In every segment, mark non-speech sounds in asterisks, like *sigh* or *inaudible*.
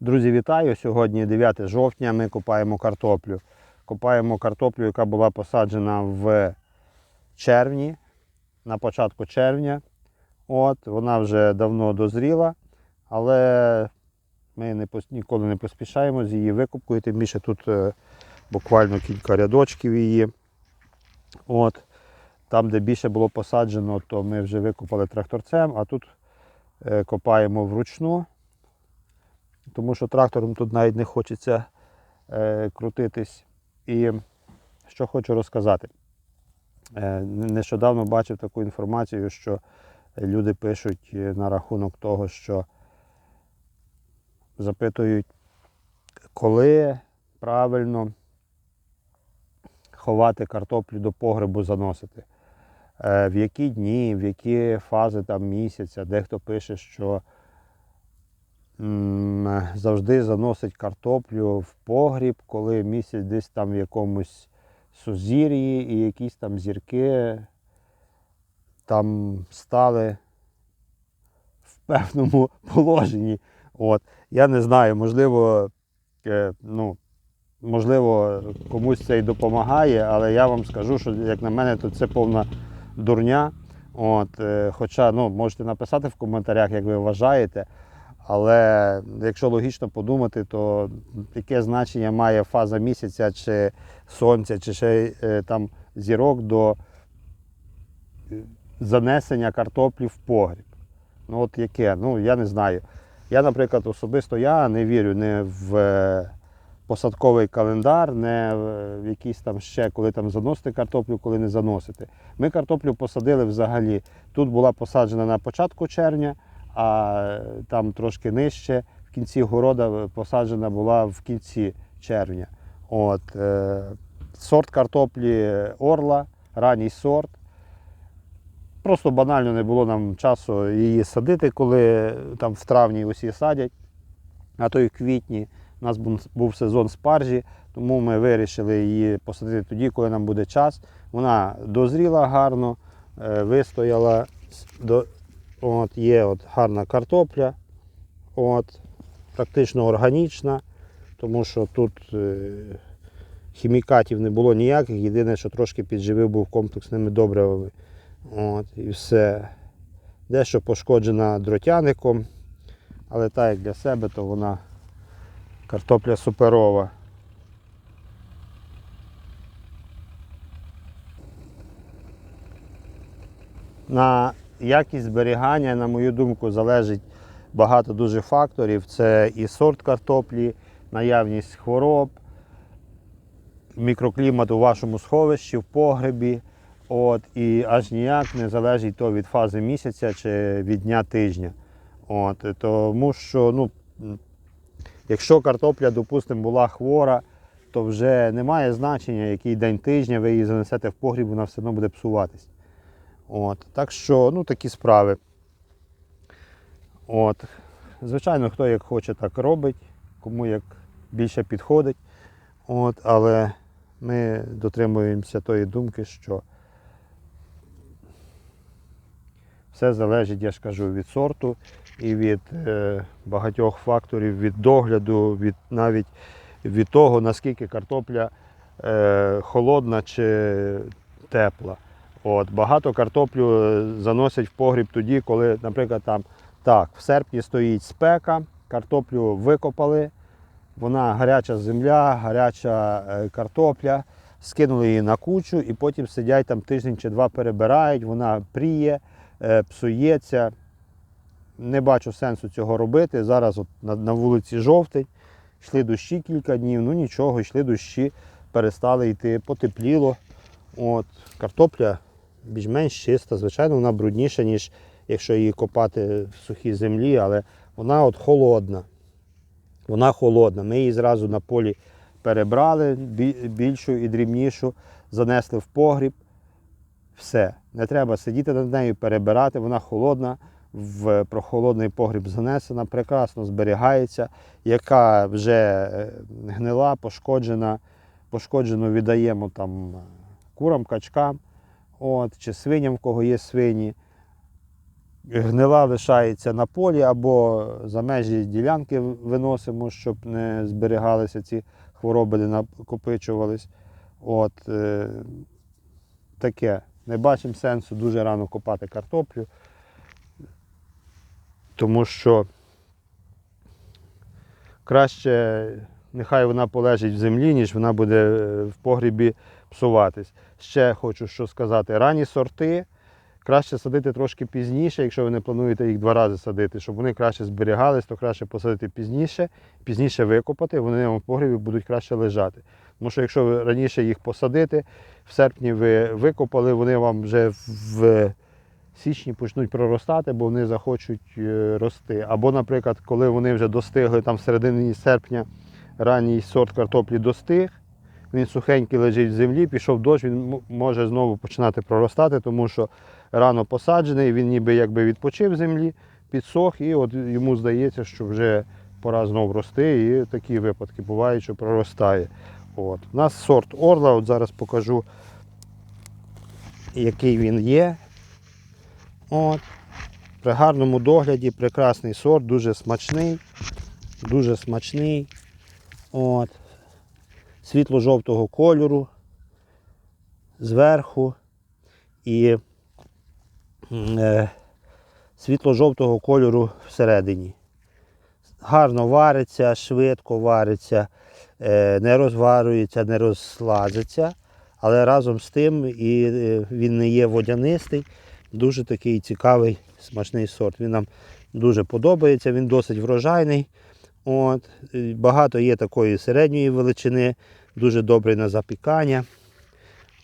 Друзі, вітаю! Сьогодні 9 жовтня. Ми копаємо картоплю. Копаємо картоплю, яка була посаджена в червні, на початку червня. От, вона вже давно дозріла, але ми не, ніколи не поспішаємо з її викупкою, тим більше тут е, буквально кілька рядочків її. От, там, де більше було посаджено, то ми вже викопали тракторцем, а тут е, копаємо вручну тому що трактором тут навіть не хочеться е, крутитись. І що хочу розказати. Е, нещодавно бачив таку інформацію, що люди пишуть е, на рахунок того, що запитують, коли правильно ховати картоплю до погребу заносити. Е, в які дні, в які фази там місяця, дехто пише, що завжди заносить картоплю в погріб, коли місяць десь там в якомусь сузір'ї і якісь там зірки там стали в певному *laughs* положенні. От. Я не знаю, можливо, е, ну, можливо, комусь це і допомагає, але я вам скажу, що як на мене, то це повна дурня. От, е, хоча ну, можете написати в коментарях, як ви вважаєте. Але якщо логічно подумати, то яке значення має фаза місяця чи сонця, чи ще е, там зірок до е, занесення картоплі в погріб? Ну от яке? Ну я не знаю. Я, наприклад, особисто я не вірю не в е, посадковий календар, не в якісь там ще, коли там заносити картоплю, коли не заносити. Ми картоплю посадили взагалі. Тут була посаджена на початку червня а там трошки нижче, в кінці города посаджена була в кінці червня. От, е, сорт картоплі Орла, ранній сорт. Просто банально не було нам часу її садити, коли там в травні усі садять, а то й в квітні. У нас був, сезон спаржі, тому ми вирішили її посадити тоді, коли нам буде час. Вона дозріла гарно, е, вистояла От, Є от гарна картопля, от, практично органічна, тому що тут е, хімікатів не було ніяких, єдине, що трошки підживив був комплексними добривами. От, І все. Дещо пошкоджена дротяником, але так як для себе, то вона картопля суперова. На якість зберігання, на мою думку, залежить багато дуже факторів. Це і сорт картоплі, наявність хвороб, мікроклімат у вашому сховищі, в погребі. От, І аж ніяк не залежить то від фази місяця чи від дня тижня. От, Тому що, ну, якщо картопля, допустимо, була хвора, то вже немає значення, який день тижня ви її занесете в погріб, вона все одно буде псуватись. От, Так що, ну, такі справи. От. Звичайно, хто як хоче, так робить, кому як більше підходить. От, але ми дотримуємося тої думки, що все залежить, я ж кажу, від сорту і від е, багатьох факторів, від догляду, від навіть від того, наскільки картопля е, холодна чи тепла. От, Багато картоплю е, заносять в погріб тоді, коли, наприклад, там так, в серпні стоїть спека, картоплю викопали, вона гаряча земля, гаряча е, картопля, скинули її на кучу і потім сидять там тиждень чи два перебирають, вона пріє, е, псується. Не бачу сенсу цього робити. Зараз от на, на вулиці жовтень, йшли дощі кілька днів, ну нічого, йшли дощі, перестали йти, потепліло. От, Картопля більш-менш чиста, звичайно, вона брудніша, ніж якщо її копати в сухій землі, але вона от холодна. Вона холодна. Ми її зразу на полі перебрали, більшу і дрібнішу, занесли в погріб. Все. Не треба сидіти над нею, перебирати, вона холодна, в прохолодний погріб занесена, прекрасно зберігається, яка вже е, гнила, пошкоджена, пошкоджену віддаємо там курам, качкам, от, чи свиням, в кого є свині. гнила лишається на полі або за межі ділянки виносимо, щоб не зберігалися ці хвороби, не накопичувались. От, е, таке. Не бачимо сенсу дуже рано копати картоплю, тому що краще нехай вона полежить в землі, ніж вона буде е, в погрібі псуватись. Ще хочу що сказати: ранні сорти краще садити трошки пізніше, якщо ви не плануєте їх два рази садити, щоб вони краще зберігались, то краще посадити пізніше, пізніше викопати, вони вам в погрібі будуть краще лежати. Тому що якщо ви раніше їх посадити, в серпні ви викопали, вони вам вже в січні почнуть проростати, бо вони захочуть е, рости. Або, наприклад, коли вони вже достигли там в середині серпня, ранній сорт картоплі достиг, він сухенький лежить в землі, пішов дощ, він може знову починати проростати, тому що рано посаджений, він ніби якби відпочив землі, підсох, і от йому здається, що вже пора знову рости, і такі випадки бувають, що проростає. От. У нас сорт орла, от зараз покажу, який він є. От. При гарному догляді, прекрасний сорт, дуже смачний, дуже смачний. От. Світло-жовтого кольору зверху і е, світло-жовтого кольору всередині. Гарно вариться, швидко вариться, е, не розварюється, не розслазиться, але разом з тим і е, він не є водянистий. Дуже такий цікавий, смачний сорт. Він нам дуже подобається, він досить врожайний. От. Багато є такої середньої величини, дуже добрий на запікання.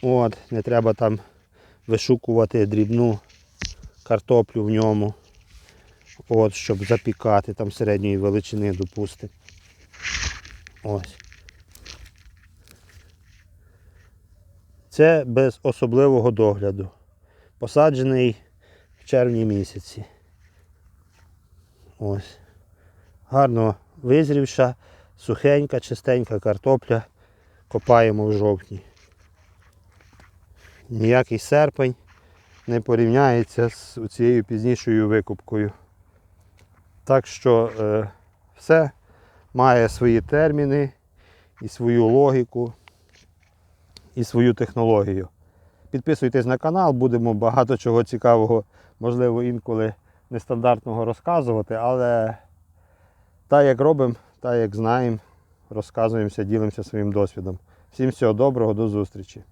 От. Не треба там вишукувати дрібну картоплю в ньому, от, щоб запікати там середньої величини, допустимо. Ось. Це без особливого догляду. Посаджений в червні місяці. Ось. Гарно визрівша, сухенька, чистенька картопля. Копаємо в жовтні. Ніякий серпень не порівняється з цією пізнішою викупкою. Так що е, все має свої терміни і свою логіку, і свою технологію. Підписуйтесь на канал, будемо багато чого цікавого, можливо, інколи нестандартного розказувати, але так як робимо, та як знаємо, розказуємося, ділимося своїм досвідом. Всім всього доброго, до зустрічі!